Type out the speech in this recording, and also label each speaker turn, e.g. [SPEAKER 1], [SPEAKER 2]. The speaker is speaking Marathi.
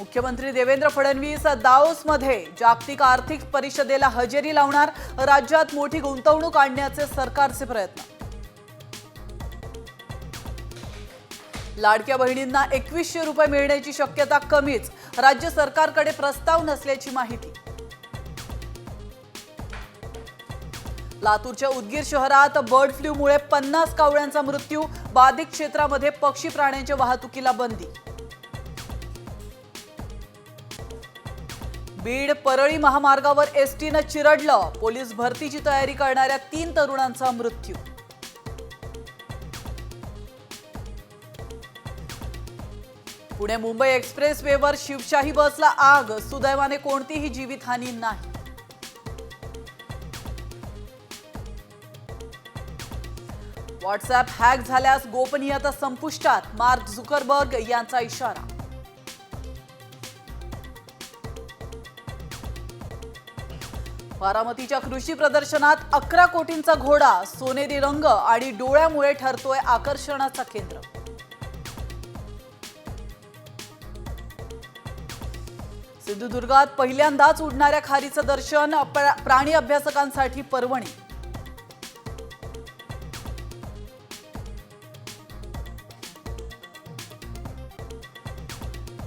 [SPEAKER 1] मुख्यमंत्री देवेंद्र फडणवीस दाओसमध्ये जागतिक आर्थिक परिषदेला हजेरी लावणार राज्यात मोठी गुंतवणूक आणण्याचे सरकारचे प्रयत्न. लाडक्या बहिणींना एकवीसशे रुपये मिळण्याची शक्यता कमीच राज्य सरकारकडे प्रस्ताव नसल्याची माहिती. लातूरच्या उदगीर शहरात बर्ड फ्लूमुळे पन्नास कावळ्यांचा मृत्यू बाधित क्षेत्रामध्ये पक्षी प्राण्यांच्या वाहतुकीला बंदी. बीड परळी महामार्गावर एसटीनं चिरडलं. पोलीस भरतीची तयारी करणाऱ्या तीन तरुणांचा मृत्यू. पुणे मुंबई एक्सप्रेस वेवर शिवशाही बसला आग. सुदैवाने कोणतीही जीवितहानी नाही. व्हॉट्सअप हॅक झाल्यास गोपनीयता संपुष्टात. मार्क झुकरबर्ग यांचा इशारा. बारामतीच्या कृषी प्रदर्शनात अकरा कोटींचा घोडा सोनेरी रंग आणि डोळ्यामुळे ठरतोय आकर्षणाचा केंद्र. सिंधुदुर्गात पहिल्यांदाच उडणाऱ्या खारीचं दर्शन प्राणी अभ्यासकांसाठी पर्वणी.